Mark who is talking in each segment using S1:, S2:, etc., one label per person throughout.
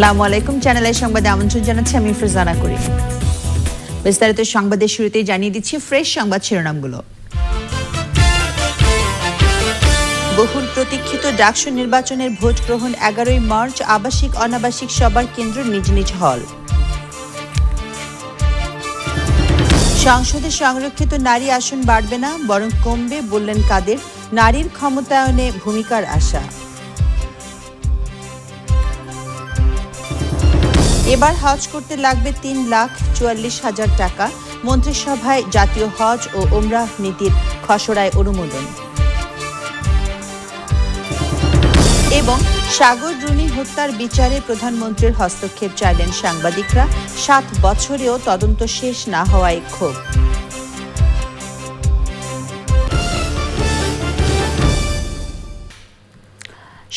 S1: আসসালামু আলাইকুম। চ্যানেলের সংবাদে আমন্ত্রণ জানাচ্ছি আমি ফিরজানা করি বিস্তারিত সংবাদের শুরুতেই জানিয়ে দিচ্ছি ফ্রেশ সংবাদ শিরোনামগুলো। বহুল প্রতীক্ষিত ডাকসু নির্বাচনের ভোট গ্রহণ এগারোই মার্চ আবাসিক অনাবাসিক সবার কেন্দ্র নিজ নিজ হল। সংসদে সংরক্ষিত নারী আসন বাড়বে না, বরং কমবে বললেন কাদের। নারীর ক্ষমতায়নে ভূমিকার আশা। এবার হজ করতে লাগবে তিন লাখ চুয়াল্লিশ হাজার টাকা। মন্ত্রিসভায় জাতীয় হজ ও ওমরাহ নীতির খসড়ায় অনুমোদন। এবং সাগর রুনি হত্যার বিচারে প্রধানমন্ত্রীর হস্তক্ষেপ চাইলেন সাংবাদিকরা। সাত বছরেও তদন্ত শেষ না হওয়ায় ক্ষোভ।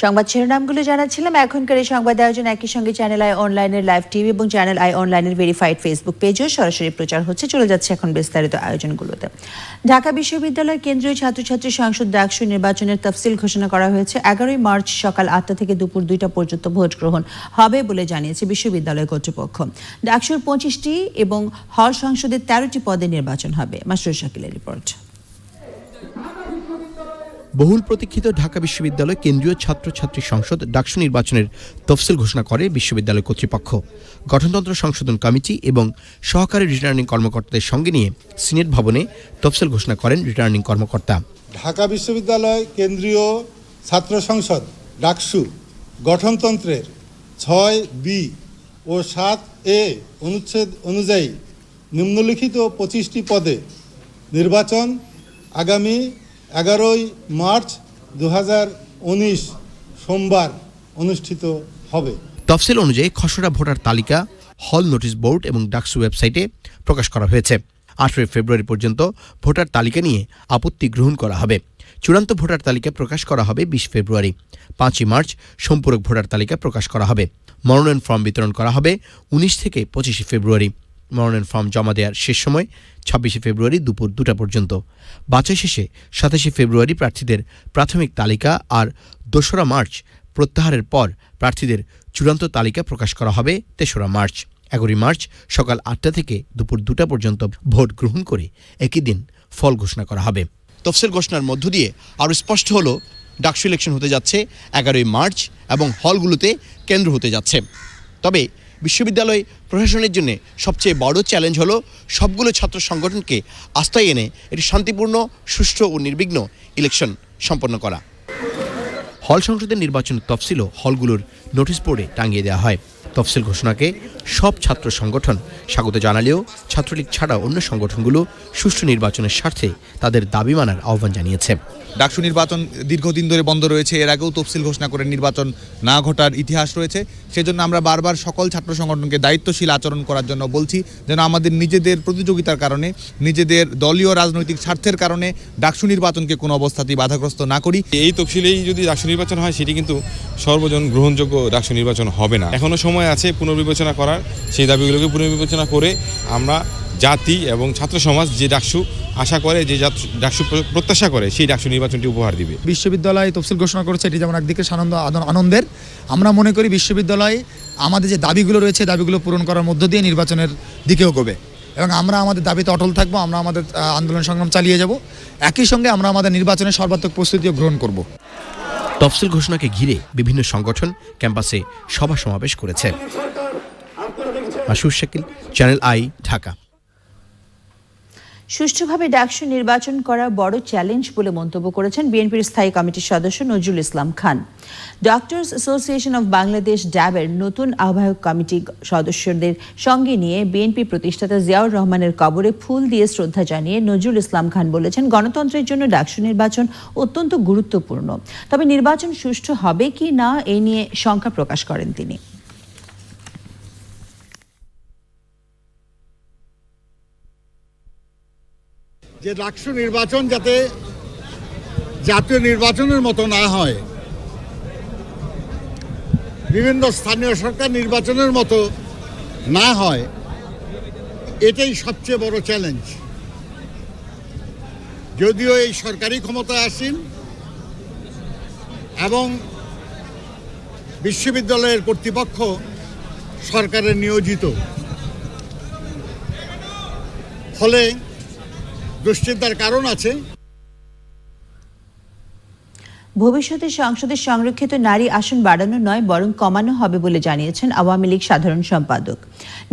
S1: সংবাদ শিরোনামগুলো জানাচ্ছিলাম। এখনকার এই সংবাদ আয়োজন একই সঙ্গে চ্যানেল আই অনলাইনের লাইভ টিভি এবং চ্যানেল আই অনলাইনের ভেরিফাইড ফেসবুক পেজেও সরাসরি প্রচার হচ্ছে। চলে যাচ্ছে এখন বিস্তারিত আয়োজনগুলোতে। ঢাকা বিশ্ববিদ্যালয়ের কেন্দ্রীয় ছাত্রছাত্রী সংসদ ডাকসু নির্বাচনের তফসিল ঘোষণা করা হয়েছে। এগারোই মার্চ সকাল আটটা থেকে দুপুর দুইটা পর্যন্ত ভোট গ্রহণ হবে বলে জানিয়েছে বিশ্ববিদ্যালয় কর্তৃপক্ষ। ডাকসুর পঁচিশটি এবং হল সংসদের তেরোটি পদে নির্বাচন হবে। মাসরুর শাকিলের রিপোর্ট।
S2: বহুল প্রতীক্ষিত ঢাকা বিশ্ববিদ্যালয় কেন্দ্রীয় ছাত্রছাত্রী সংসদ ডাকসু নির্বাচনের তফসিল ঘোষণা করে বিশ্ববিদ্যালয় কর্তৃপক্ষ। গঠনতন্ত্র সংশোধন কমিটি এবং সহকারী রিটার্নিং কর্মকর্তাদের সঙ্গে নিয়ে সিনেট ভবনে তফসিল ঘোষণা করেন রিটার্নিং কর্মকর্তা।
S3: ঢাকা বিশ্ববিদ্যালয় কেন্দ্রীয় ছাত্র সংসদ ডাকসু গঠনতন্ত্রের ছয় বি ও সাত এ অনুচ্ছেদ অনুযায়ী নিম্নলিখিত পঁচিশটি পদে নির্বাচন আগামী এগারোই মার্চ দু হাজার উনিশ সোমবার অনুষ্ঠিত হবে।
S2: তফসিল অনুযায়ী খসড়া ভোটার তালিকা, হল নোটিশ বোর্ড এবং ডাকসু ওয়েবসাইটে প্রকাশ করা হয়েছে। আঠেরোই ফেব্রুয়ারি পর্যন্ত ভোটার তালিকা নিয়ে আপত্তি গ্রহণ করা হবে। চূড়ান্ত ভোটার তালিকা প্রকাশ করা হবে বিশ ফেব্রুয়ারি। পাঁচই মার্চ সম্পূরক ভোটার তালিকা প্রকাশ করা হবে। মনোনয়ন ফর্ম বিতরণ করা হবে উনিশ থেকে পঁচিশে ফেব্রুয়ারি। মনোনয়ন ফর্ম জমা দেওয়ার শেষ সময় ছাব্বিশে ফেব্রুয়ারি দুপুর দুটা পর্যন্ত। বাছাই শেষে সাতাশে ফেব্রুয়ারি প্রার্থীদের প্রাথমিক তালিকা আর দোসরা মার্চ প্রত্যাহারের পর প্রার্থীদের চূড়ান্ত তালিকা প্রকাশ করা হবে তেসরা মার্চ। এগারোই মার্চ সকাল আটটা থেকে দুপুর দুটা পর্যন্ত ভোট গ্রহণ করে একই দিন ফল ঘোষণা করা হবে। তফসিল ঘোষণার মধ্য দিয়ে আরও স্পষ্ট হলো, ডাকসু ইলেকশন হতে যাচ্ছে এগারোই মার্চ এবং হলগুলোতে কেন্দ্র হতে যাচ্ছে। তবে বিশ্ববিদ্যালয় প্রশাসনের জন্য সবচেয়ে বড় চ্যালেঞ্জ হলো সবগুলো ছাত্র সংগঠনকে আস্থায় এনে এটি শান্তিপূর্ণ, সুষ্ঠু ও নির্বিঘ্ন ইলেকশন সম্পন্ন করা। হল সংসদের নির্বাচনের তফসিলও হলগুলোর নোটিশ বোর্ডে টাঙিয়ে দেওয়া হয়। তফসিল ঘোষণাকে সব ছাত্র সংগঠন স্বাগত জানালেও ছাত্রলীগ ছাড়া অন্য সংগঠনগুলো সুষ্ঠু নির্বাচনের স্বার্থে তাদের দাবি মানার আহ্বান জানিয়েছে।
S4: ডাকসু নির্বাচন দীর্ঘদিন ধরে বন্ধ রয়েছে। এর আগেও তফসিল ঘোষণা করে নির্বাচন না ঘটার ইতিহাস রয়েছে। সেজন্য আমরা বারবার সকল ছাত্র সংগঠনকে দায়িত্বশীল আচরণ করার জন্য বলছি, যেন আমাদের নিজেদের প্রতিযোগিতার কারণে, নিজেদের দলীয় রাজনৈতিক স্বার্থের কারণে ডাকসু নির্বাচনকে কোনো অবস্থাতেই বাধাগ্রস্ত না করি।
S5: এই তফসিলেই যদি ডাকসু নির্বাচন হয়, সেটি কিন্তু সর্বজন গ্রহণযোগ্য ডাকসু নির্বাচন হবে না। এখনও সময় আছে পুনর্বিবেচনা করার। সেই দাবিগুলোকে পুনর্বিবেচনা করে আমরা জাতি এবং ছাত্র সমাজ যে ডাকসু আশা করে যে জাত- ডাকসু প্রত্যাশা করে সেই ডাকসু নির্বাচনটি উপহার দিবে।
S6: বিশ্ববিদ্যালয় তফসিল ঘোষণা করেছে এটি যেমন একদিকে সানন্দ আনন্দ- আনন্দের। আমরা মনে করি বিশ্ববিদ্যালয় আমাদের যে দাবিগুলো রয়েছে দাবিগুলো পূরণ করার মধ্য দিয়ে নির্বাচনের দিকেও গোবে এবং আমরা আমাদের দাবিতে অটল থাকব আমরা আমাদের আন্দোলন সংগ্রাম চালিয়ে যাব। একই সঙ্গে আমরা আমাদের নির্বাচনের সর্বাত্মক প্রস্তুতিও গ্রহণ করব।
S2: তফসিল ঘোষণাকে ঘিরে বিভিন্ন সংগঠন ক্যাম্পাসে সভা সমাবেশ করেছে। Masur Shakil channel I Dhaka.
S1: সুষ্ঠুভাবে ডাকসু নির্বাচন করা বড় চ্যালেঞ্জ বলে মন্তব্য করেছেন বিএনপির স্থায়ী কমিটির সদস্য Nazrul Islam Khan. Doctors association of Bangladesh ড্যাবের নতুন আহ্বায়ক কমিটি সদস্যদের সঙ্গে নিয়ে বিএনপি প্রতিষ্ঠাতা জিয়াউর রহমানের কবরে ফুল দিয়ে শ্রদ্ধা জানিয়ে নজরুল ইসলাম খান বলেছেন, গণতন্ত্রের জন্য ডাকসু নির্বাচন অত্যন্ত গুরুত্বপূর্ণ। তবে নির্বাচন সুষ্ঠু হবে কি না এই নিয়ে শঙ্কা প্রকাশ করেন তিনি।
S7: যে ডাকসু নির্বাচন যাতে জাতীয় নির্বাচনের মতো না হয়। বিভিন্ন স্থানীয় সরকার নির্বাচনের মতো না হয়, এটাই সবচেয়ে বড় চ্যালেঞ্জ যদিও এই সরকারি ক্ষমতায় আসীন এবং বিশ্ববিদ্যালয়ের কর্তৃপক্ষ সরকারের নিয়োজিত। ফলে দুশ্চিন্তার কারণ আছে।
S1: ভবিষ্যতে সংসদের সংরক্ষিত নারী আসন বাড়ানো নয়, বরং কমানো হবে বলে জানিয়েছেন আওয়ামী লীগ সাধারণ সম্পাদক।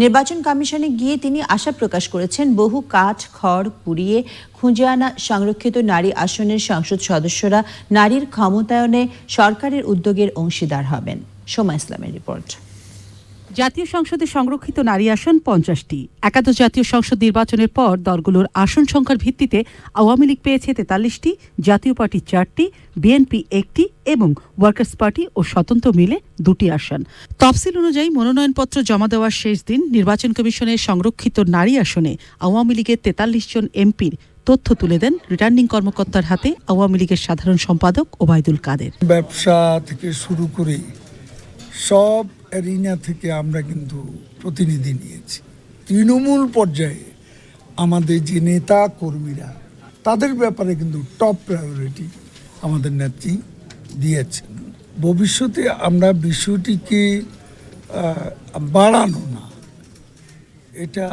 S1: নির্বাচন কমিশনে গিয়ে তিনি আশা প্রকাশ করেছেন, বহু কাঠ, খড় পুড়িয়ে খুঁজে আনা সংরক্ষিত নারী আসনের সংসদ সদস্যরা নারীর ক্ষমতায়নে সরকারের উদ্যোগের অংশীদার হবেন। সোমা ইসলামের রিপোর্ট।
S8: জাতীয় সংসদে সংরক্ষিত নারী আসন পঞ্চাশটি। একাদশ জাতীয় সংসদ নির্বাচনের পর দলগুলোর আসন সংখ্যার ভিত্তিতে আওয়ামী লীগ পেয়েছে তেতাল্লিশটি, জাতীয় পার্টি চারটি, বিএনপি একটি এবং ওয়ার্কার্স পার্টি ও স্বতন্ত্র মিলে দুটি আসন। তফসিল অনুযায়ী মনোনয়নপত্র জমা দেওয়ার শেষ দিন নির্বাচন কমিশনের সংরক্ষিত নারী আসনে আওয়ামী লীগের তেতাল্লিশ জন এমপির তথ্য তুলে দেন রিটার্নিং কর্মকর্তার হাতে আওয়ামী লীগের সাধারণ সম্পাদক ওবায়দুল কাদের।
S9: ব্যবসা থেকে শুরু করে সব এরিনা থেকে আমরা কিন্তু প্রতিনিধি নিয়েছি। তৃণমূল পর্যায়ে আমাদের যে নেতা কর্মীরা তাদের ব্যাপারে কিন্তু টপ প্রায়োরিটি আমাদের নেত্রী দিয়েছেন। ভবিষ্যতে আমরা বিষয়টিকে বাড়ানো না। এটা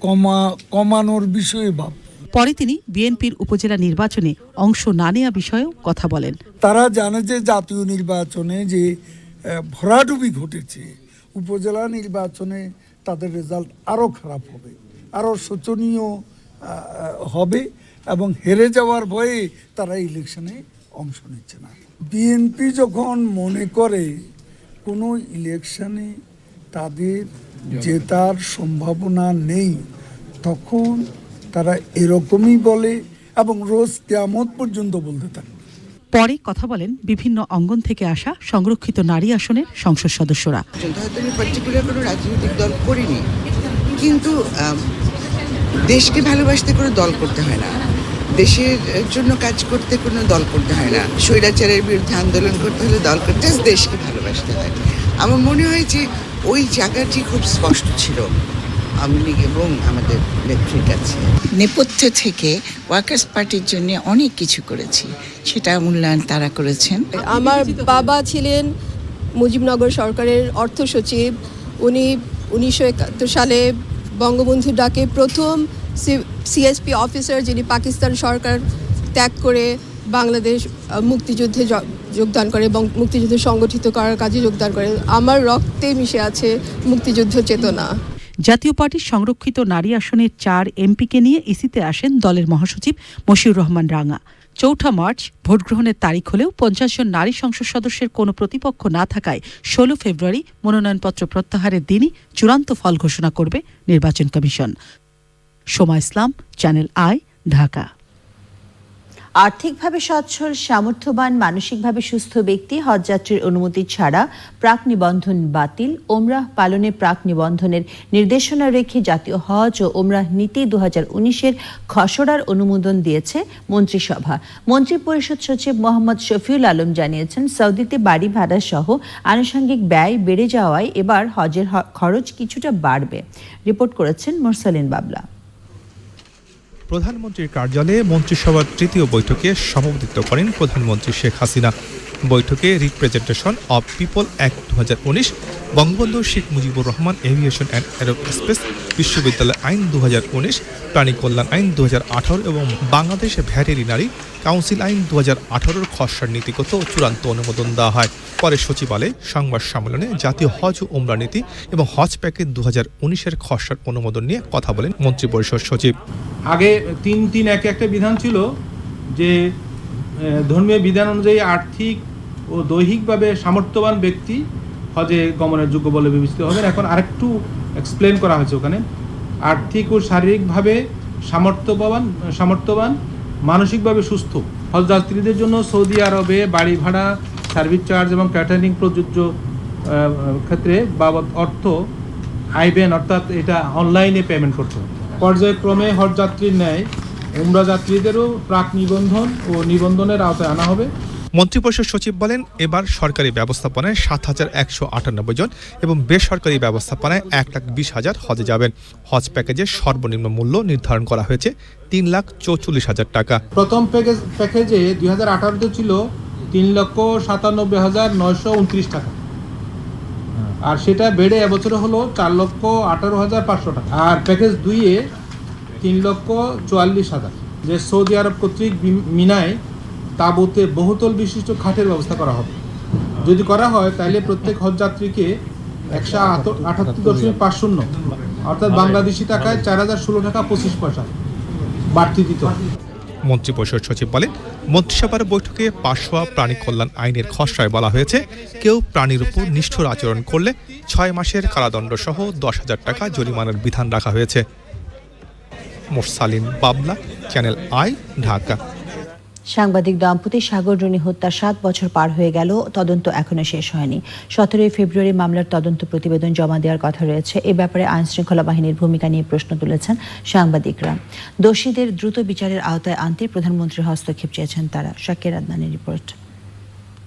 S9: কমা কমানোর বিষয়ে ভাব
S8: পরে তিনি বিএনপির উপজেলা নির্বাচনে অংশ না নেওয়া বিষয়েও কথা বলেন।
S9: তারা জানে যে জাতীয় নির্বাচনে যে ভরাডুবি ঘটেছে। উপজেলা নির্বাচনে তাদের রেজাল্ট আরও খারাপ হবে আরও শোচনীয় হবে এবং হেরে যাওয়ার ভয়ে তারা ইলেকশনে অংশ নিচ্ছে না। বিএনপি যখন মনে করে কোনো ইলেকশনে তাদের জেতার সম্ভাবনা নেই, তখন তারা এরকমই বলে এবং রোজ কেয়ামত পর্যন্ত বলতে থাকে।
S8: পরে কথা বলেন বিভিন্ন অঙ্গন থেকে আসা সংরক্ষিত নারী আসনের সংসদ সদস্যরা।
S10: পর্যন্ত হয়তো আমি পার্টিকুলার কোনো রাজনৈতিক দল করিনি। কিন্তু দেশকে ভালোবাসতে কোনো দল করতে হয় না। দেশের জন্য কাজ করতে কোনো দল করতে হয় না। স্বৈরাচারের বিরুদ্ধে আন্দোলন করতে হলে দল করতে দেশকে ভালোবাসতে হয়। আমার মনে হয় যে ওই জায়গাটি খুব স্পষ্ট ছিল আওয়ামী লীগ এবং আমাদের নেত্রীর কাছে।
S11: নেপথ্য থেকে ওয়ার্কার্স পার্টির জন্য অনেক কিছু করেছি। সেটা মূল্যায়ন তারা করেছেন।
S12: আমার বাবা ছিলেন মুজিবনগর সরকারের অর্থ সচিব। উনি উনিশশো একাত্তর সালে বঙ্গবন্ধু ডাকে প্রথম সিএসপি অফিসার যিনি পাকিস্তান সরকার ত্যাগ করে বাংলাদেশ মুক্তিযুদ্ধে যোগদান করে এবং মুক্তিযুদ্ধ সংগঠিত করার কাজে যোগদান করে। আমার রক্তে মিশে আছে মুক্তিযুদ্ধ চেতনা।
S8: জাতীয় পার্টির সংরক্ষিত নারী আসনের চার এমপিকে নিয়ে ইসিতে আসেন দলের মহাসচিব মশিউর রহমান রাঙা। চৌঠা মার্চ, ভোট গ্রহণের তারিখ হলেও পঞ্চাশ জন নারী সংসদ সদস্যের কোনো প্রতিপক্ষ না থাকায় ষোলো ফেব্রুয়ারি মনোনয়নপত্র প্রত্যাহারের দিনই চূড়ান্ত ফল ঘোষণা করবে নির্বাচন commission. Soma Islam, Channel i, Dhaka.
S1: আর্থিকভাবে সচ্ছল, সামর্থ্যবান, মানসিকভাবে সুস্থ ব্যক্তি, হজযাত্রীর অনুমতি ছাড়া প্রাক নিবন্ধন বাতিল। ওমরাহ পালনে প্রাক নিবন্ধনের নির্দেশনা রেখে জাতীয় হজ ও ওমরাহ নীতি দু হাজার উনিশের খসড়ার অনুমোদন দিয়েছে মন্ত্রিসভা। মন্ত্রী পরিষদ সচিব মোহাম্মদ শফিউল আলম জানিয়েছেন, সৌদিতে বাড়ি ভাড়া সহ আনুষঙ্গিক ব্যয় বেড়ে যাওয়ায় এবার হজের খরচ কিছুটা বাড়বে। রিপোর্ট করেছেন মোরসালিন বাবলা।
S13: প্রধানমন্ত্রীর কার্যালয়ে মন্ত্রিসভার তৃতীয় বৈঠকে সভাপতিত্ব করেন প্রধানমন্ত্রী শেখ হাসিনা। বৈঠকে রিপ্রেজেন্টেশন অব পিপল অ্যাক্ট দু হাজার উনিশ, Bangabandhu Sheikh Mujibur Rahman aviation and aerospace বিশ্ববিদ্যালয় আইন দু হাজার উনিশ, প্রাণী কল্যাণ আইন দু হাজার আঠারো এবং বাংলাদেশ ভ্যাটেরিনারি কাউন্সিল আইন দু হাজার আঠারোর খসড়ার নীতিগত চূড়ান্ত অনুমোদন দেওয়া হয়। পরে সচিবালয়ে সংবাদ সম্মেলনে জাতীয় হজ ও উমরা নীতি এবং হজ প্যাকেজ দু হাজার উনিশের খসড়ার অনুমোদন নিয়ে কথা বলেন মন্ত্রিপরিষদ সচিব।
S14: আগে তিন তিন এক একটা বিধান ছিল যে ধর্মীয় বিধান অনুযায়ী আর্থিক ও দৈহিকভাবে সামর্থ্যবান ব্যক্তি হজে গমনের যোগ্য বলে বিবেচিত হবেন। এখন আরেকটু এক্সপ্লেন করা হয়েছে ওখানে। আর্থিক ও শারীরিকভাবে সামর্থ্যবান সামর্থ্যবান, মানসিকভাবে সুস্থ। হজযাত্রীদের জন্য সৌদি আরবে বাড়ি ভাড়া সার্ভিস চার্জ এবং ক্যাটারিং প্রযোজ্য ক্ষেত্রে বাবদ অর্থ আইবেন অর্থাৎ এটা অনলাইনে পেমেন্ট করতে হবে। পর্যায়ক্রমে হজযাত্রীর ন্যায় উমরা যাত্রীদেরও প্রাক নিবন্ধন ও নিবন্ধনের আওতায় আনা হবে।
S13: মন্ত্রিপরিষদ সচিব বলেন এবার সরকারি ব্যবস্থাপনায় সাত হাজার একশো আটানব্বই জন এবং বেসরকারি ব্যবস্থাপনায় এক লাখ বিশ হাজার হজে যাবেন। হজ প্যাকেজের সর্বনিম্ন মূল্য নির্ধারণ করা হয়েছে তিন লাখ চৌচল্লিশ হাজার টাকা।
S14: প্রথম প্যাকেজ প্যাকেজে দুই হাজার আঠারোতে ছিল তিন লক্ষ সাতানব্বই হাজার নয়শো উনত্রিশ টাকা। আর সেটা বেড়ে এবছরে হলো চার লক্ষ আঠারো হাজার পাঁচশো টাকা। আর প্যাকেজ দুইয়ে তিন লক্ষ চুয়াল্লিশ হাজার। যে সৌদি আরব কর্তৃক মিনায় তাঁবুতে বহুতল বিশিষ্ট খাটের ব্যবস্থা করা হবে। যদি করা হয়, তাহলে প্রত্যেক হজযাত্রীকে একশো আটাত্তর দশমিক পাঁচ শূন্য, অর্থাৎ বাংলাদেশি টাকায় চার হাজার ষোলো টাকা পঁচিশ পয়সা বাড়তি দিত
S13: মন্ত্রিপরিষদ সচিব বলেন, মন্ত্রিসভার বৈঠকে পাশ হওয়া প্রাণী কল্যাণ আইনের খসড়ায় বলা হয়েছে, কেউ প্রাণীর উপর নিষ্ঠুর আচরণ করলে ছয় মাসের কারাদণ্ড সহ দশ হাজার টাকা জরিমানার বিধান রাখা হয়েছে। মোরসালিন বাবলা চ্যানেল আই, ঢাকা।
S1: সাংবাদিক দম্পতি সাগর রুনি হত্যার সাত বছর পার হয়ে গেল, তদন্ত এখনও শেষ হয়নি। সতেরোই ফেব্রুয়ারি মামলার তদন্ত প্রতিবেদন জমা দেওয়ার কথা রয়েছে। এ ব্যাপারে আইন শৃঙ্খলা বাহিনীর ভূমিকা নিয়ে প্রশ্ন তুলেছেন সাংবাদিকরা। দোষীদের দ্রুত বিচারের আওতায় আনতে প্রধানমন্ত্রীর হস্তক্ষেপ চেয়েছেন তারা। শাকের আদনানের রিপোর্ট।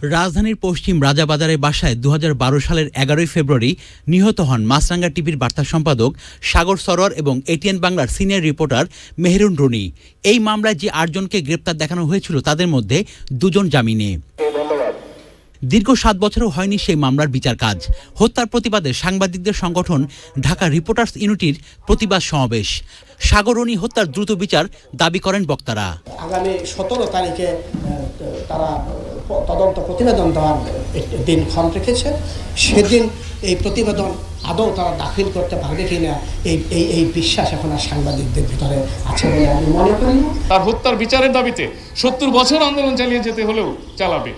S15: রাজধানীর পশ্চিম রাজাবাজারে বাসায় দু হাজার বারো সালের এগারোই ফেব্রুয়ারি নিহত হন মাছরাঙ্গা টিভির বার্তা সম্পাদক সাগর সরোয়ার এবং এটিএন বাংলার সিনিয়র রিপোর্টার মেহরুন রনি। এই মামলায় যে আটজনকে গ্রেপ্তার দেখানো হয়েছিল তাদের মধ্যে দুজন জামিনে। দীর্ঘ সাত বছরও হয়নি সেই মামলার বিচার কাজ। হত্যার প্রতিবাদে সাংবাদিকদের সংগঠন ঢাকা রিপোর্টার্স ইউনিটির প্রতিবাদ সমাবেশ। সাগরণী হত্যার দ্রুত বিচার দাবি করেন বক্তারা।
S16: আগামী সতেরো তারিখে তারা তদন্ত প্রতিবেদন দেওয়ার দিনক্ষণ রেখেছে। সেদিন এই প্রতিবেদন আদৌ তারা দাখিল করতে পারবে কিনা এই এই এই বিশ্বাস এখন আর সাংবাদিকদের ভিতরে আছে বলে আমি মনে করি
S17: তার হত্যার বিচারের দাবিতে সত্তর বছর আন্দোলন চালিয়ে যেতে হলেও চালাবে।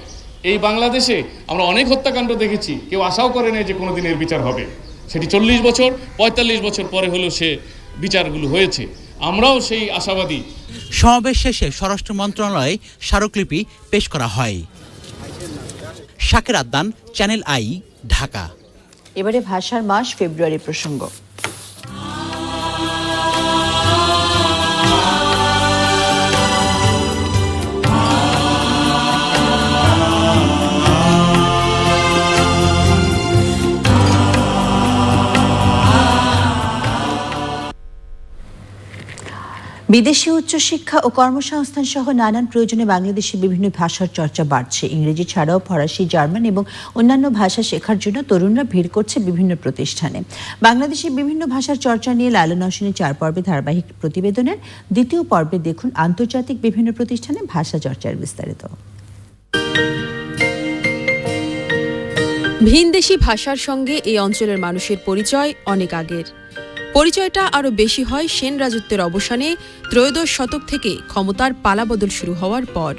S17: এই বাংলাদেশে আমরা অনেক হত্যাকাণ্ড দেখেছি। কেউ আশাও করে নাই যে কোনো দিনের বিচার হবে। সেটি চল্লিশ বছর পঁয়তাল্লিশ বছর পরে হলেও সে বিচারগুলো হয়েছে। আমরাও সেই আশাবাদী।
S15: সমাবেশ শেষে স্বরাষ্ট্র মন্ত্রণালয়ে স্মারকলিপি পেশ করা হয়। শাকের আদান চ্যানেল আই ঢাকা।
S1: এবারে ভাষার মাস ফেব্রুয়ারি প্রসঙ্গ। বিদেশি উচ্চশিক্ষা ও কর্মসংস্থান সহ নানান প্রয়োজনে বাংলাদেশে বিভিন্ন ভাষার চর্চা বাড়ছে। ইংরেজি ছাড়াও ফরাসি, জার্মান এবং অন্যান্য ভাষা শেখার জন্য তরুণরা ভিড় করছে বিভিন্ন প্রতিষ্ঠানে। বাংলাদেশে বিভিন্ন ভাষার চর্চা নিয়ে লালন হোসেনের চার পর্বে ধারাবাহিক প্রতিবেদনের দ্বিতীয় পর্বে দেখুন আন্তর্জাতিক বিভিন্ন প্রতিষ্ঠানে ভাষা চর্চার বিস্তারিত।
S18: ভিনদেশি ভাষার সঙ্গে এই অঞ্চলের মানুষের পরিচয় অনেক আগের। পরিচয়টা আরও বেশি হয় সেন রাজত্বের অবসানে ত্রয়োদশ শতক থেকে ক্ষমতার পালাবদল শুরু হওয়ার পর।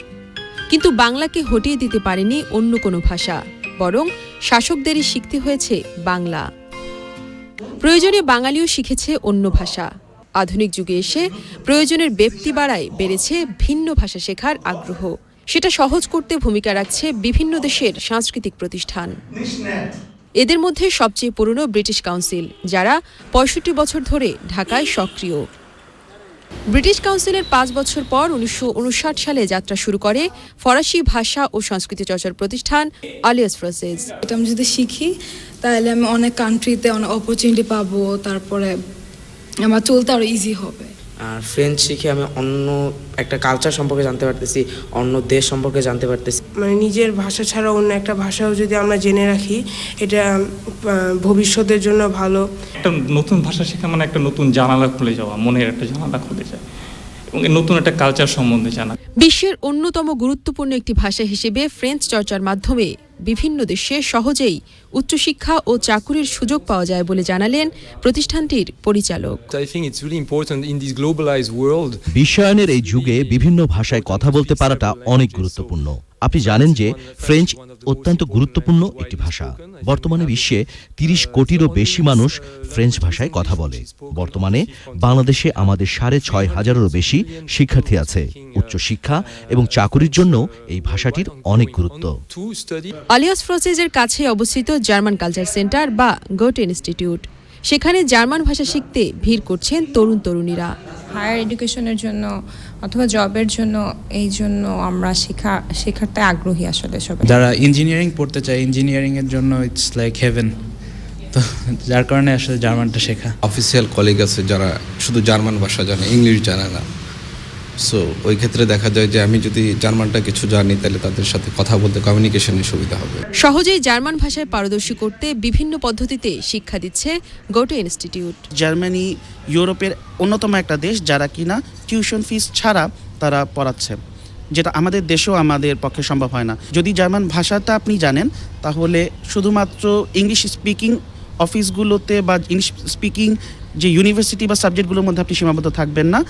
S18: কিন্তু বাংলাকে হটিয়ে দিতে পারেনি অন্য কোনো ভাষা, বরং শাসকদেরই শিখতে হয়েছে বাংলা। প্রয়োজনে বাঙালিও শিখেছে অন্য ভাষা। আধুনিক যুগে এসে প্রয়োজনের ব্যক্তি বাড়ায় বেড়েছে ভিন্ন ভাষা শেখার আগ্রহ। সেটা সহজ করতে ভূমিকা রাখছে বিভিন্ন দেশের সাংস্কৃতিক প্রতিষ্ঠান। এদের মধ্যে সবচেয়ে পুরনো ব্রিটিশ কাউন্সিল যারা পঁয়ষট্টি বছর ধরে ঢাকায় সক্রিয়। ব্রিটিশ কাউন্সিলের পাঁচ বছর পর উনিশশো উনষাট সালে যাত্রা শুরু করে ফরাসি ভাষা ও সংস্কৃতি চর্চার প্রতিষ্ঠান আলিয়াস ফ্রাসেজ
S19: এটা আমি যদি শিখি তাহলে আমি অনেক কান্ট্রিতে অনেক অপরচুনিটি পাবো তারপরে আমার চলতে আরও ইজি হবে।
S20: আর ফ্রেঞ্চ শিখে আমি অন্য একটা কালচার সম্পর্কে জানতে পারতেছি অন্য দেশ সম্পর্কে জানতে পারতেছি।
S21: মানে নিজের ভাষা ছাড়া অন্য একটা ভাষাও যদি আমরা জেনে রাখি এটা ভবিষ্যতের জন্য ভালো।
S22: একটা নতুন ভাষা শেখা মানে একটা নতুন জানালা খুলে যাওয়া মনের একটা জানালা খুলে যায় এবং নতুন একটা কালচার সম্বন্ধে জানা।
S18: বিশ্বের অন্যতম গুরুত্বপূর্ণ একটি ভাষা হিসেবে ফ্রেঞ্চ চর্চার মাধ্যমে বিভিন্ন দেশে সহজেই উচ্চশিক্ষা ও চাকুরির সুযোগ পাওয়া যায় বলে জানালেন প্রতিষ্ঠানটির পরিচালক।
S23: I think it's really important in this globalized world.
S24: বিশ্বায়নের এই যুগে বিভিন্ন ভাষায় কথা বলতে পারাটা অনেক গুরুত্বপূর্ণ। আপনি জানেন যে ফ্রেঞ্চ অত্যন্ত গুরুত্বপূর্ণ একটি ভাষা। বর্তমানে বিশ্বে তিরিশ কোটিরও বেশি মানুষ ফ্রেঞ্চ ভাষায় কথা বলে। বর্তমানে বাংলাদেশে আমাদের সাড়ে ছয় হাজারেরও বেশি শিক্ষার্থী আছে। উচ্চশিক্ষা এবং চাকুরির জন্য এই ভাষাটির অনেক গুরুত্ব।
S18: আলিয়াস ফ্রসেজের কাছে অবস্থিত জার্মান কালচার সেন্টার বা গোটে ইনস্টিটিউট। সেখানে জার্মান ভাষা শিখতে ভিড় করছেন তরুণ তরুণীরা।
S25: হায়ার এডুকেশনের জন্য অথবা জবের জন্য এই জন্য আমরা শেখা শেখাতে আগ্রহী আসলে সবাই।
S26: যারা ইঞ্জিনিয়ারিং পড়তে চায় ইঞ্জিনিয়ারিং এর জন্য ইটস লাইক হেভেন তো যার কারণে আসলে জার্মানটা শেখা।
S27: অফিসিয়াল কলিগ আছে যারা শুধু জার্মান ভাষা জানে ইংলিশ জানে না।
S28: সো ওই ক্ষেত্রে দেখা যায় যে আমি যদি জার্মানটা কিছু জানি তাহলে তাদের সাথে কথা বলতে কমিউনিকেশনে সুবিধা হবে।
S18: সহজেই জার্মান ভাষায় পারদর্শী করতে বিভিন্ন পদ্ধতিতে শিক্ষা দিচ্ছে গোটে ইনস্টিটিউট।
S29: জার্মানি ইউরোপের অন্যতম একটা দেশ যারা কিনা টিউশন ফিস ছাড়া তারা পড়াচ্ছে যেটা আমাদের দেশেও আমাদের পক্ষে সম্ভব হয় না। যদি জার্মান ভাষাটা আপনি জানেন তাহলে শুধুমাত্র ইংলিশ স্পিকিং অফিসগুলোতে বা ইংলিশ স্পিকিং যে ইউনিভার্সিটি বা সাবজেক্টগুলোর মধ্যে আপনি সীমাবদ্ধ থাকবেন না।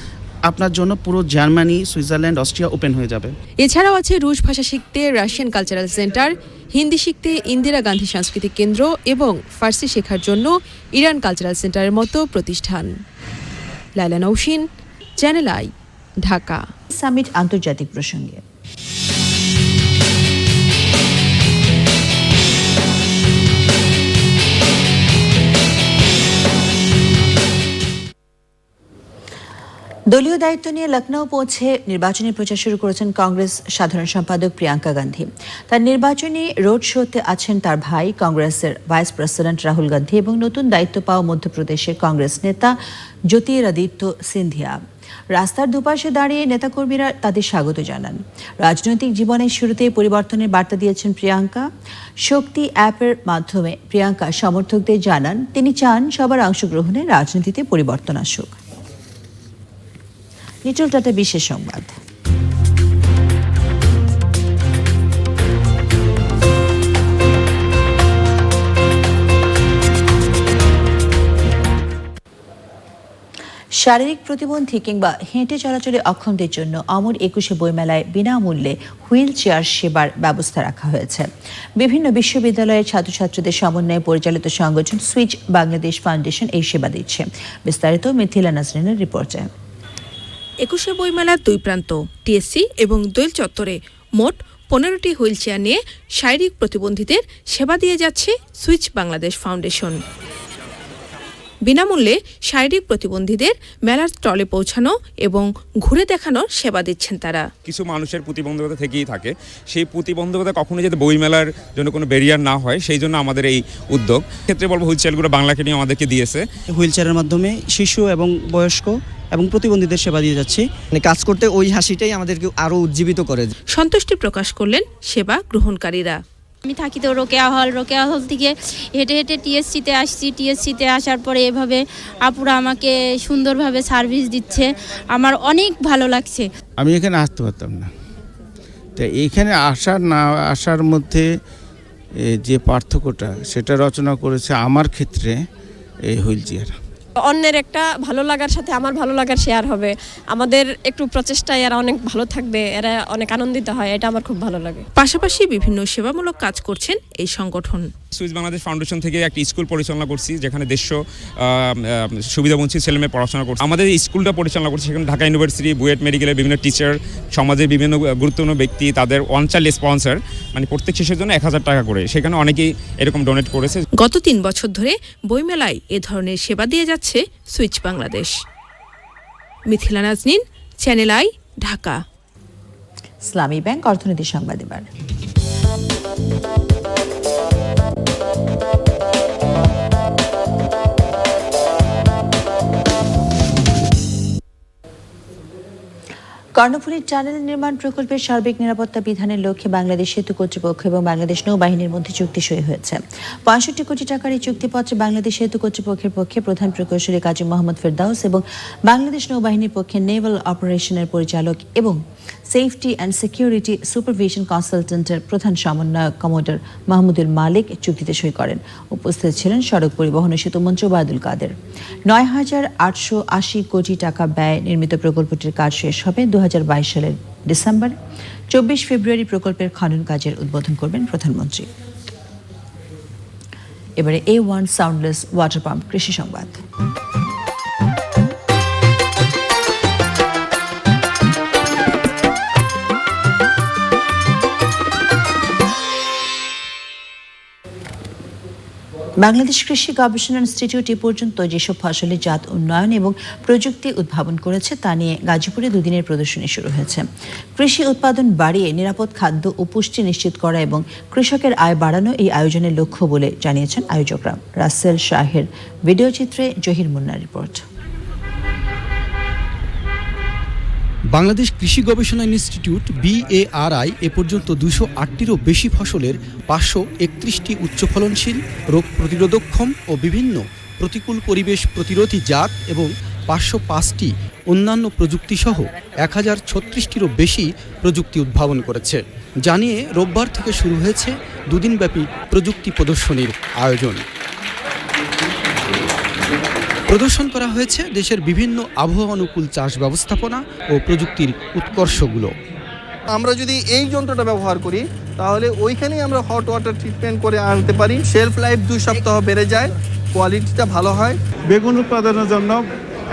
S29: আপনার জন্য পুরো জার্মানি সুইজারল্যান্ড অস্ট্রিয়া ওপেন হয়ে যাবে।
S18: এছাড়াও আছে রুশ ভাষা শিখতে রাশিয়ান কালচারাল সেন্টার হিন্দি শিখতে ইন্দিরা গান্ধী সাংস্কৃতিক কেন্দ্র এবং ফার্সি শেখার জন্য ইরান কালচারাল সেন্টারের মতো প্রতিষ্ঠান। Laila Nausheen Channel i Dhaka.
S1: Summit আন্তর্জাতিক প্রসঙ্গে। দলীয় দায়িত্ব নিয়ে লখনৌ পৌঁছে নির্বাচনী প্রচার শুরু করেছেন কংগ্রেস সাধারণ সম্পাদক প্রিয়াঙ্কা গান্ধী। তার নির্বাচনী রোড শোতে আছেন তার ভাই কংগ্রেসের ভাইস প্রেসিডেন্ট রাহুল গান্ধী এবং নতুন দায়িত্ব পাওয়া মধ্যপ্রদেশের কংগ্রেস নেতা জ্যোতিরাদিত্য সিন্ধিয়া। রাস্তার দুপাশে দাঁড়িয়ে নেতাকর্মীরা তাদের স্বাগত জানান। রাজনৈতিক জীবনের শুরুতেই পরিবর্তনের বার্তা দিয়েছেন প্রিয়াঙ্কা। শক্তি অ্যাপের মাধ্যমে প্রিয়াঙ্কা সমর্থকদের জানান, তিনি চান সবার অংশগ্রহণে রাজনীতিতে পরিবর্তন আসুক। নিটল টাটা বিশেষ সংবাদ। শারীরিক প্রতিবন্ধী কিংবা হেঁটে চলাচলে অক্ষমদের জন্য অমর একুশে বইমেলায় বিনামূল্যে হুইল চেয়ার সেবার ব্যবস্থা রাখা হয়েছে। বিভিন্ন বিশ্ববিদ্যালয়ের ছাত্রছাত্রীদের সমন্বয়ে পরিচালিত সংগঠন সুইচ বাংলাদেশ ফাউন্ডেশন এই সেবা দিচ্ছে। বিস্তারিত মিথিলা নাজরিনের রিপোর্টে।
S30: একুশে বইমেলার দুই প্রান্ত টিএসসি এবং দোয়েল চত্বরে মোট পনেরোটি হুইল চেয়ার নিয়ে শারীরিক প্রতিবন্ধীদের সেবা দিয়ে যাচ্ছে সুইচ বাংলাদেশ ফাউন্ডেশন। বিনামূল্যে শারীরিক প্রতিবন্ধীদের মেলার স্টলে পৌঁছানো এবং ঘুরে দেখানোর সেবা দিচ্ছেন তারা।
S31: কিছু মানুষের প্রতিবন্ধকতা থেকেই থাকে। সেই প্রতিবন্ধকতা কখনো যাতে বইমেলার জন্য কোনো ব্যারিয়ার না হয় সেই জন্য আমাদের এই উদ্যোগ। ক্ষেত্রে বলব হুইল চেয়ারগুলো বাংলাকে নিয়ে আমাদেরকে দিয়েছে।
S32: হুইল চেয়ারের মাধ্যমে শিশু এবং বয়স্ক এবং প্রতিবন্ধীদের সেবা দিয়ে যাচ্ছি। মানে কাজ করতে ওই হাসিটাই আমাদেরকে আরও উজ্জীবিত করে
S30: সন্তুষ্টি প্রকাশ করলেন সেবা গ্রহণকারীরা।
S33: আমি থাকি তো রোকেয়া হল রোকেয়া হল থেকে হেঁটে হেঁটে টিএসসিতে আসছি। টিএসসিতে আসার পরে এভাবে আপুরা আমাকে সুন্দরভাবে সার্ভিস দিচ্ছে। আমার অনেক ভালো লাগছে।
S27: আমি এখানে আসতে পারতাম না। তো এইখানে আসার না আসার মধ্যে যে পার্থক্যটা সেটা রচনা করেছে আমার ক্ষেত্রে এই হুইল চেয়ার
S34: অন্যের একটা ভালো লাগার সাথে আমার ভালো লাগার শেয়ার হবে। আমাদের একটু প্রচেষ্টায় এরা অনেক ভালো থাকবে, এরা অনেক আনন্দিত হয়, এটা আমার খুব ভালো লাগে।
S30: পাশাপাশি বিভিন্ন সেবামূলক কাজ করছেন এই সংগঠন।
S31: সুইস বাংলাদেশ ফাউন্ডেশন থেকে একটি স্কুল পরিচালনা করছি যেখানে দেড়শো সুবিধাবঞ্চিত ছেলেমেয়ে পড়াশোনা করছে। আমাদের স্কুলটা পরিচালনা করছে সেখানে ঢাকা ইউনিভার্সিটি বুয়েট মেডিকেলের বিভিন্ন টিচার সমাজের বিভিন্ন গুরুত্বপূর্ণ ব্যক্তি তাদের ওয়ান চাইল্ড স্পন্সর মানে প্রত্যেক শিশুর জন্য এক হাজার টাকা করে। সেখানে অনেকেই এরকম ডোনেট করেছে।
S30: গত তিন বছর ধরে বইমেলায় এ ধরনের সেবা দিয়ে যাচ্ছে switch Bangladesh. Mithila Naznin Channel i Dhaka.
S1: Islami bank অর্থনীতি সংবাদ এবার। কর্ণফুলী টানেল নির্মাণ প্রকল্পের সার্বিক নিরাপত্তা বিধানের লক্ষ্যে বাংলাদেশ সেতু কর্তৃপক্ষ এবং বাংলাদেশ নৌবাহিনীর মধ্যে চুক্তি সই হয়েছে। পঁয়ষট্টি কোটি টাকার এই চুক্তিপত্রে বাংলাদেশ সেতু কর্তৃপক্ষের পক্ষে প্রধান প্রকৌশলী কাজী মোহাম্মদ ফেরদাউস এবং বাংলাদেশ নৌবাহিনীর পক্ষে নেভাল অপারেশনের পরিচালক এবং সেফটি অ্যান্ড সিকিউরিটি সুপারভিশন কনসালটেন্টের প্রধান সমন্বয়ক কমোডার মাহমুদুল মালিক চুক্তিতে সই করেন। উপস্থিত ছিলেন সড়ক পরিবহন ও সেতুমন্ত্রী ওবায়দুল কাদের। নয় হাজার আটশো আশি কোটি টাকা ব্যয় নির্মিত প্রকল্পটির কাজ শেষ হবে দু সালের ডিসেম্বর, চব্বিশ ফেব্রুয়ারি প্রকল্পের খনন কাজের উদ্বোধন করবেন প্রধানমন্ত্রী। এবারে A one soundless water pump কৃষি সংবাদ। বাংলাদেশ কৃষি গবেষণা ইনস্টিটিউট এ পর্যন্ত যেসব ফসলের জাত উন্নয়ন এবং প্রযুক্তি উদ্ভাবন করেছে, তা নিয়ে গাজীপুরে দুদিনের প্রদর্শনী শুরু হয়েছে। কৃষি উৎপাদন বাড়িয়ে নিরাপদ খাদ্য ও পুষ্টি নিশ্চিত করা এবং কৃষকের আয় বাড়ানো এই আয়োজনের লক্ষ্য বলে জানিয়েছেন আয়োজকরা। রাসেল শাহের ভিডিও চিত্রে জহির মুন্নার রিপোর্ট।
S35: বাংলাদেশ কৃষি গবেষণা ইনস্টিটিউট বিএআরআই এ পর্যন্ত দুশো আটটিরও বেশি ফসলের পাঁচশো একত্রিশটি উচ্চ ফলনশীল রোগ প্রতিরোধক্ষম ও বিভিন্ন প্রতিকূল পরিবেশ প্রতিরোধী জাত এবং পাঁচশো পাঁচটি অন্যান্য প্রযুক্তিসহ এক হাজার ছত্রিশটিরও বেশি প্রযুক্তি উদ্ভাবন করেছে জানিয়ে রোববার থেকে শুরু হয়েছে দুদিনব্যাপী প্রযুক্তি প্রদর্শনীর আয়োজন। প্রদর্শন করা হয়েছে দেশের বিভিন্ন আবহাওয়া অনুকূল চাষ ব্যবস্থাপনা ও প্রযুক্তির উৎকর্ষগুলো।
S36: আমরা যদি এই যন্ত্রটা ব্যবহার করি তাহলে ওইখানেই আমরা হট ওয়াটার ট্রিটমেন্ট করে আনতে পারি। শেলফ লাইফ দুই সপ্তাহ বেড়ে যায় কোয়ালিটিটা ভালো হয়।
S37: বেগুন উৎপাদনের জন্য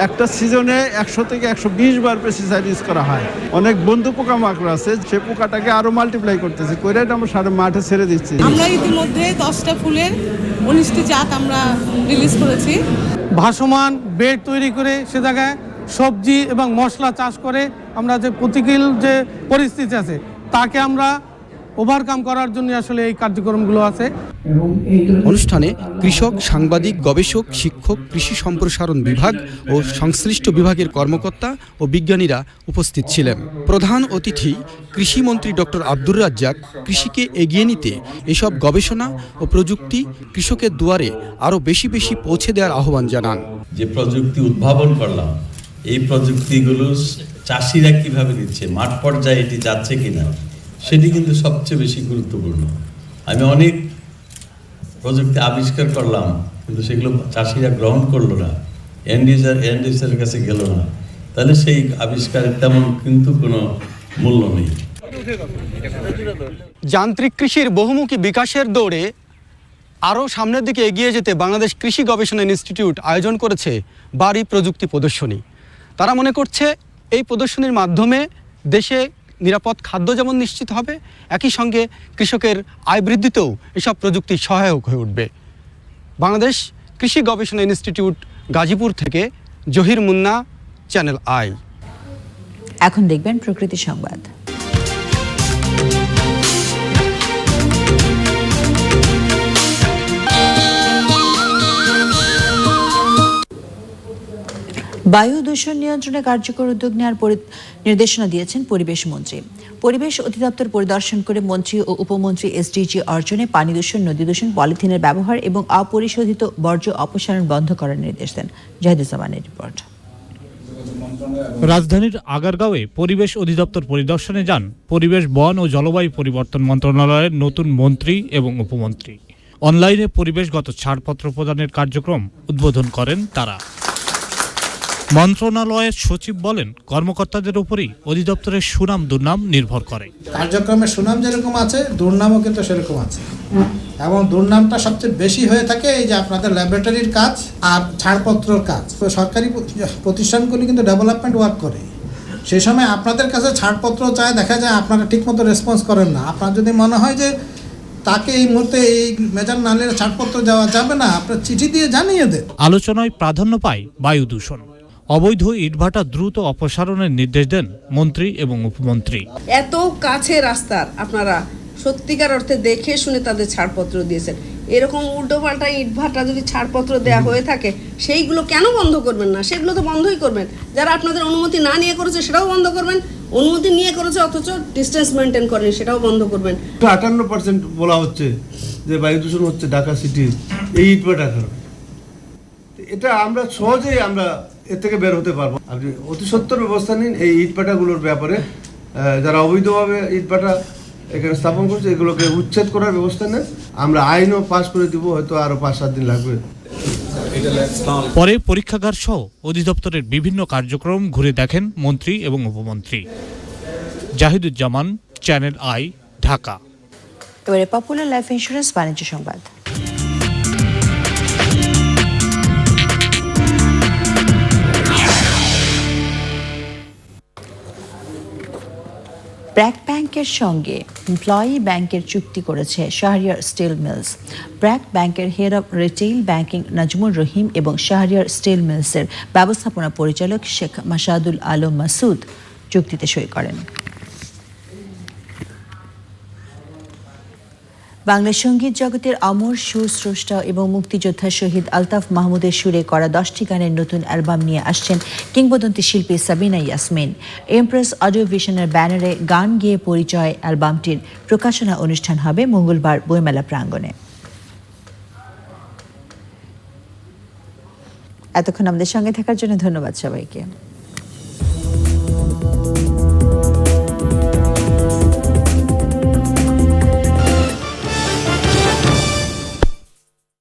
S37: একটা সিজনে একশো থেকে একশো বিশ বার পেস্টিসাইড ইউজ করা হয়। অনেক বন্ধু পোকা মাকড় আছে সে পোকাটাকে আরও মাল্টিপ্লাই করতেছে। করে আমরা সারা মাঠে ছেড়ে দিচ্ছি।
S38: আমরা ইতিমধ্যে দশটা ফুলের উনিশটি জাত আমরা রিলিজ করেছি।
S39: ভাসমান বেড তৈরি করে সে জায়গায় সবজি এবং মশলা চাষ করে আমরা যে প্রতিকূল যে পরিস্থিতি আছে, তাকে আমরা ওভারকাম করার জন্য আসলে এই কার্যক্রমগুলো আছে।
S35: অনুষ্ঠানে কৃষক সাংবাদিক গবেষক শিক্ষক কৃষি সম্প্রসারণ বিভাগ ও সংশ্লিষ্ট বিভাগের কর্মকর্তা ও বিজ্ঞানীরা উপস্থিত ছিলেন। প্রধান অতিথি কৃষিমন্ত্রী ডক্টর আব্দুর রাজ্জাক কৃষিকে এগিয়ে নিতে এসব গবেষণা ও প্রযুক্তি কৃষকের দুয়ারে আরও বেশি বেশি পৌঁছে দেওয়ার আহ্বান জানান।
S40: যে প্রযুক্তি উদ্ভাবন করলাম এই প্রযুক্তিগুলো চাষিরা কীভাবে দিচ্ছে মাঠ পর্যায়ে এটি যাচ্ছে কিনা? সেটি কিন্তু সবচেয়ে বেশি গুরুত্বপূর্ণ। আমি অনেক প্রযুক্তি আবিষ্কার করলাম, কিন্তু সেগুলো চাষিরা গ্রহণ করল না। এন্ডিজার এন্ডিজারের কাছে গেল না। তাহলে সেই আবিষ্কারের তেমন কিন্তু কোনো মূল্য নেই।
S35: যান্ত্রিক কৃষির বহুমুখী বিকাশের দৌড়ে আরও সামনের দিকে এগিয়ে যেতে বাংলাদেশ কৃষি গবেষণা ইনস্টিটিউট আয়োজন করেছে বাড়ি প্রযুক্তি প্রদর্শনী। তারা মনে করছে, এই প্রদর্শনীর মাধ্যমে দেশে নিরাপদ খাদ্য যেমন নিশ্চিত হবে, একই সঙ্গে কৃষকের আয় বৃদ্ধিতেও এসব প্রযুক্তি সহায়ক হয়ে উঠবে। বাংলাদেশ কৃষি গবেষণা ইনস্টিটিউট গাজীপুর থেকে জহির মুন্না, চ্যানেল আই।
S1: এখন দেখবেন প্রকৃতি সংবাদ। বায়ু দূষণ নিয়ন্ত্রণে কার্যকর উদ্যোগ নেওয়ার নির্দেশনা দিয়েছেন পরিবেশ মন্ত্রী। পরিবেশ অধিদপ্তর পরিদর্শন করে মন্ত্রী ও উপমন্ত্রী এসডিজি অর্জনে পানি দূষণ, নদী দূষণ, পলিথিনের ব্যবহার এবং অপরিশোধিত বর্জ্য অপসারণ বন্ধ করার নির্দেশ দেন। জাহিদুজ্জামানের রিপোর্ট।
S41: রাজধানীর আগারগাঁওয়ে পরিবেশ অধিদপ্তর পরিদর্শনে যান পরিবেশ, বন ও জলবায়ু পরিবর্তন মন্ত্রণালয়ের নতুন মন্ত্রী এবং উপমন্ত্রী। অনলাইনে পরিবেশগত ছাড়পত্র প্রদানের কার্যক্রম উদ্বোধন করেন তারা। মন্ত্রণালয়ের সচিব বলেন কর্মকর্তাদের উপরই অধিদপ্তরের সুনাম দুর্নাম নির্ভর করে।
S42: কার্যক্রমের সুনাম যেরকম আছে দুর্নামও কিন্তু সেরকম আছে। এবং দুর্নামটা সবচেয়ে বেশি হয়ে থাকে এই যে আপনাদের ল্যাবরেটরির কাজ আর ছাড়পত্রর কাজ। তো সরকারি প্রতিষ্ঠানগুলি কিন্তু ডেভেলপমেন্ট ওয়ার্ক করে। সেই সময় আপনাদের কাছে ছাড়পত্র চায় দেখা যায় আপনারা ঠিকমতো রেসপন্স করেন না। আপনার যদি মনে হয় যে তাকে এই মুহূর্তে এই মেজার নালের ছাড়পত্র দেওয়া যাবে না আপনার চিঠি দিয়ে জানিয়ে দেন।
S41: আলোচনায় প্রাধান্য পায় বায়ু দূষণ অবৈধ ইটভাটা দ্রুত অপসারণের নির্দেশ দেন মন্ত্রী এবং উপমন্ত্রী।
S43: এত কাছে রাস্তার আপনারা সত্যিকার অর্থে দেখে শুনে তাদের ছাড়পত্র দিয়েছেন। এরকম উল্টোপাল্টা ইটভাটা যদি ছাড়পত্র দেয়া হয়ে থাকে সেইগুলো কেন বন্ধ করবেন না? সেগুলো তো বন্ধই করবেন। যারা আপনাদের অনুমতি না নিয়ে করেছে সেটাও বন্ধ করবেন। অনুমতি নিয়ে করেছে অথচ ডিস্টেন্স মেনটেন করেন সেটাও বন্ধ করবেন।
S44: আটান্ন পার্সেন্ট বলা হচ্ছে যে বায়ু দূষণ হচ্ছে ঢাকা সিটি এই ইটভাটার কারণে। এটা আমরা সহজেই আমরা এর থেকে বের হতে পারব। আপনি অতি সত্তর ব্যবস্থা নিন এই ইটভাটাগুলোর ব্যাপারে। যারা অবৈধভাবে ইটভাটা এখানে স্থাপন করছে এগুলোকে উচ্ছেদ করার ব্যবস্থা নেন। আমরা আইনও পাস করে দিব হয়তো আরও পাঁচ সাত দিন লাগবে।
S41: পরে পরীক্ষাগার সহ অধিদপ্তরের বিভিন্ন কার্যক্রম ঘুরে দেখেন মন্ত্রী এবং উপমন্ত্রী। Zahiduzzaman Channel i Dhaka.
S1: এবারে পপুলার লাইফ ইন্স্যুরেন্স বাণিজ্য সংবাদ। ব্র্যাক ব্যাংকের সঙ্গে এমপ্লয়ি ব্যাংকের চুক্তি করেছে শাহরিয়ার স্টিল মিলস। ব্র্যাক ব্যাংকের head of retail banking Nazmul Rahim এবং শাহরিয়ার স্টিল মিলসের ব্যবস্থাপনা পরিচালক শেখ মাসাদুল আলম মাসুদ চুক্তিতে সই করেন। বাংলা সংগীত জগতের অমর সুর স্রষ্টা এবং মুক্তিযোদ্ধা শহীদ আলতাফ মাহমুদের সুরে করা দশটি গানের নতুন অ্যালবাম নিয়ে আসছেন কিংবদন্তি শিল্পী সাবিনা ইয়াসমিন। এমপ্রেস অডিও ভিশনের ব্যানারে গান গেয়ে পরিচয় অ্যালবামটির প্রকাশনা অনুষ্ঠান হবে মঙ্গলবার বইমেলা প্রাঙ্গণে। এতক্ষণ আমাদের সঙ্গে থাকার জন্য ধন্যবাদ সবাইকে।